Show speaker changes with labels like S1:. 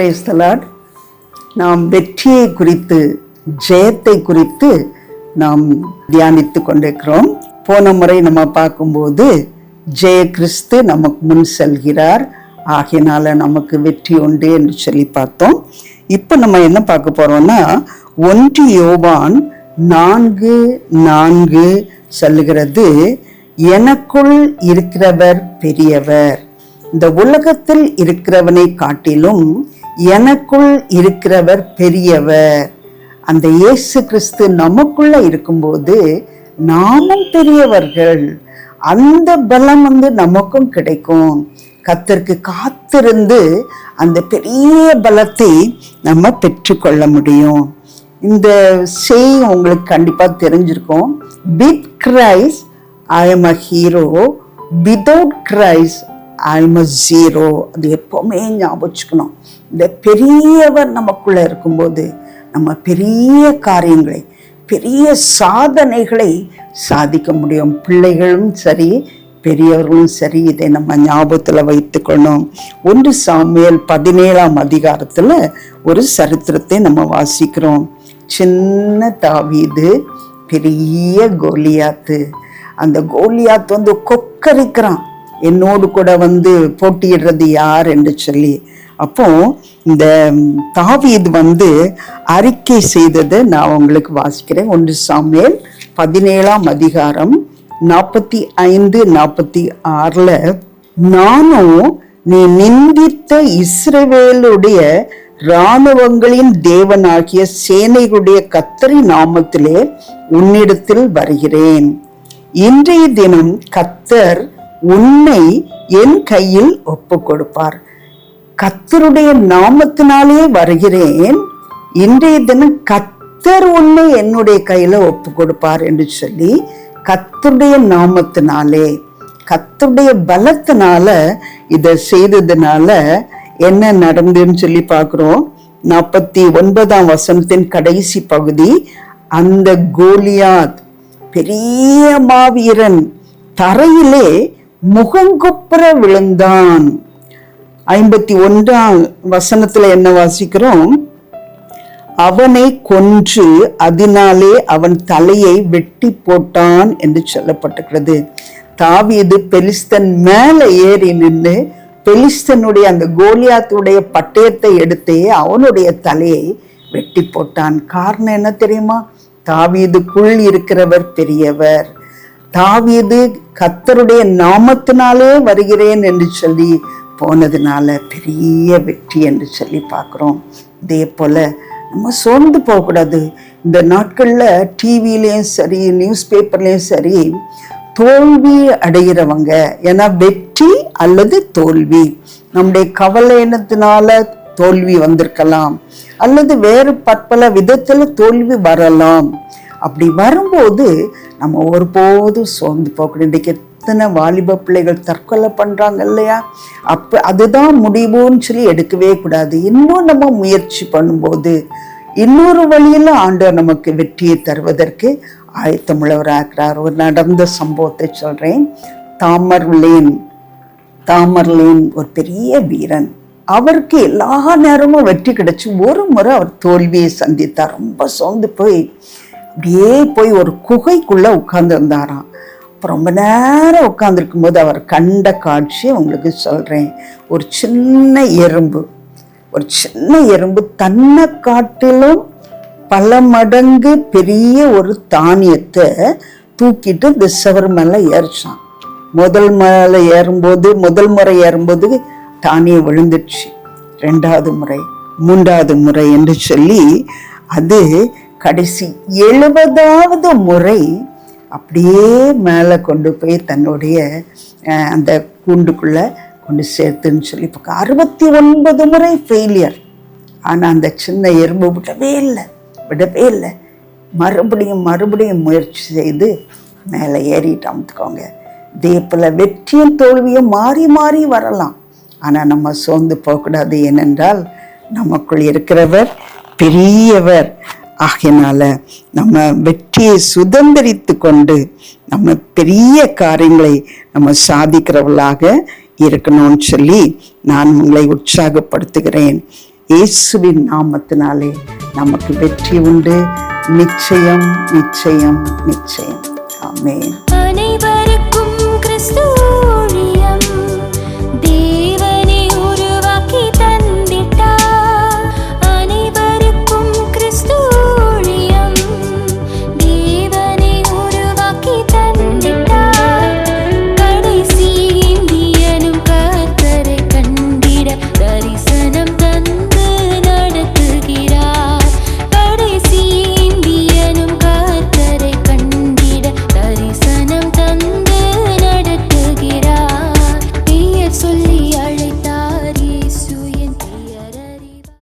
S1: Praise the Lord நாம் வெற்றியை குறித்து ஜெயத்தை குறித்து நாம் தியானித்து கொண்டிருக்கிறோம். போன முறை நம்ம பார்க்கும்போது ஜெய கிறிஸ்து நமக்கு முன் செல்கிறார். ஆகையினால நமக்கு வெற்றி உண்டு என்று சொல்லி பார்த்தோம். இப்போ நம்ம என்ன பார்க்க போறோம்னா ஒன்று யோவான் நான்கு நான்கு சொல்லுகிறது எனக்குள் இருக்கிறவர் பெரியவர். இந்த உலகத்தில் இருக்கிறவனை காட்டிலும் எனக்குள் இருக்கிறவர் பெரியவர். அந்த இயேசு கிறிஸ்து நமக்குள்ள இருக்கும்போது நாமும் பெரியவர்கள். அந்த பலம் வந்து நமக்கும் கிடைக்கும். கத்தருக்கு காத்திருந்து அந்த பெரிய பலத்தை நம்ம பெற்றுக்கொள்ள முடியும். இந்த செய் உங்களுக்கு கண்டிப்பாக தெரிஞ்சிருக்கும். With Christ I am a hero without Christ I zero. அது எப்போவுமே ஞாபகம் வச்சுக்கணும். இந்த பெரியவர் நமக்குள்ளே இருக்கும்போது நம்ம பெரிய காரியங்களை பெரிய சாதனைகளை சாதிக்க முடியும். பிள்ளைகளும் சரி பெரியவர்களும் சரி இதை நம்ம ஞாபகத்தில் வைத்துக்கணும் ஒன்று சாமியல் பதினேழாம் அதிகாரத்தில் ஒரு சரித்திரத்தை நம்ம வாசிக்கிறோம். சின்ன தாவீது பெரிய கோலியாத்து. அந்த கோலியாத் வந்து கொக்கரிக்கிறான். என்னோடு கூட வந்து போட்டியிடுறது யார் என்று சொல்லி. அப்போ இந்த தாவீது வந்து அறிக்கை செய்ததை நான் உங்களுக்கு வாசிக்கிறேன். ஒன்று சாமியல் பதினேழாம் அதிகாரம் நாற்பத்தி ஐந்து நாற்பத்தி ஆறில் நானும் நீ நிந்தித்த இஸ்ரவேலுடைய இராணுவங்களின் தேவனாகிய சேனைகளுடைய கத்தரி நாமத்திலே உன்னிடத்தில் வருகிறேன். இன்றைய தினம் கத்தர் உன்னை என் கையில் ஒப்பு கொடுப்பார் கத்தருடைய நாமத்தினாலே வருகிறேன். இன்றைய தினம் கத்தர் உன்னை என்னுடைய கையில் ஒப்பு கொடுப்பார் என்று சொல்லி கத்தருடைய நாமத்தினாலே கத்தருடைய பலத்தினால இதை செய்ததுனால என்ன நடந்துன்னு சொல்லி பார்க்குறோம். நாற்பத்தி ஒன்பதாம் வசனத்தின் கடைசி பகுதி அந்த கோலியாத் பெரிய மாவீரன் தரையிலே முகங்குப்புற விழுந்தான். ஐம்பத்தி ஒன்றாம் வசனத்துல என்ன வாசிக்கிறோம்? அவனை கொன்று அதனாலே அவன் தலையை வெட்டி போட்டான் என்று சொல்லப்பட்டிருக்கிறது. தாவியது பெலிஸ்தன் மேலே ஏறி நின்று பெலிஸ்தனுடைய அந்த கோலியாத்துடைய பட்டயத்தை எடுத்தே அவனுடைய தலையை வெட்டி போட்டான். காரணம் என்ன தெரியுமா? தாவீதுக்குள் இருக்கிறவர் பெரியவர். தாவீது கத்தருடைய நாமத்தினாலே வருகிறேன் என்று சொல்லி போனதுனால பெரிய வெற்றி என்று சொல்லி பார்க்குறோம். இதே போல நம்ம சோர்ந்து போகக்கூடாது. இந்த நாட்களில் டிவிலையும் சரி நியூஸ் பேப்பர்லேயும் சரி தோல்வி அடைகிறவங்க ஏன்னா வெற்றி அல்லது தோல்வி. நம்முடைய கவலையினத்தினால தோல்வி வந்திருக்கலாம். அல்லது வேறு பற்பல விதத்தில் தோல்வி வரலாம். அப்படி வரும்போது நம்ம ஒருபோதும் சோர்ந்து போகணும் இன்றைக்கு எத்தனை வாலிப பிள்ளைகள் தற்கொலை பண்ணுறாங்க இல்லையா? அப்போ அதுதான் முடிவுன்னு சொல்லி எடுக்கவே கூடாது. இன்னும் நம்ம முயற்சி பண்ணும்போது இன்னொரு வழியில் ஆண்டவர் நமக்கு வெற்றியை தருவதற்கு ஆயத்தமுள்ளவராகிறார் ஒரு நடந்த சம்பவத்தை சொல்கிறேன் தாமர்லேன் தாமர்லேன் ஒரு பெரிய வீரன். அவருக்கு எல்லா நேரமும் வெற்றி கிடைச்சி ஒரு முறை அவர் தோல்வியை சந்தித்தார். ரொம்ப சோர்ந்து போய் அப்படியே போய் ஒரு குகைக்குள்ளே உட்காந்துருந்தாராம் அப்போ ரொம்ப நேரம் உட்காந்துருக்கும் போது அவர் கண்ட காட்சியை உங்களுக்கு சொல்கிறேன் ஒரு சின்ன எறும்பு. ஒரு சின்ன எறும்பு தன்னை காட்டிலும் பல மடங்கு பெரிய ஒரு தானியத்தை தூக்கிட்டு இந்த சுவர் மேலே ஏறிச்சான். முதல் மேலே ஏறும்போது முதல் முறை ஏறும்போது தானியம் விழுந்துடுச்சு. ரெண்டாவது முறை மூன்றாவது முறை என்று சொல்லி அது கடைசி எழுபதாவது முறை அப்படியே மேலே கொண்டு போய் தன்னுடைய அந்த கூண்டுக்குள்ளே கொண்டு சேர்த்துன்னு சொல்லி இப்போ அறுபத்தி ஒன்பது முறை ஃபெயிலியர் ஆனால் அந்த சின்ன எறும்பு விடவே இல்லை விடவே இல்லை. மறுபடியும் மறுபடியும் முயற்சி செய்து மேலே ஏறிட்டு அமுத்துக்கோங்க இதே போல் வெற்றியும் தோல்வியும் மாறி மாறி வரலாம். ஆனால் நம்ம சோர்ந்து போகக்கூடாது. ஏனென்றால் நமக்குள் இருக்கிறவர் பெரியவர். ஆகையினால நம்ம வெற்றியை சுதந்திரித்து கொண்டு நம்ம பெரிய காரியங்களை நம்ம சாதிக்கிறவர்களாக இருக்கணும்னு சொல்லி நான் உங்களை உற்சாகப்படுத்துகிறேன். இயேசுவின் நாமத்தினாலே நமக்கு வெற்றி உண்டு. நிச்சயம் நிச்சயம் நிச்சயம். ஆமேன்.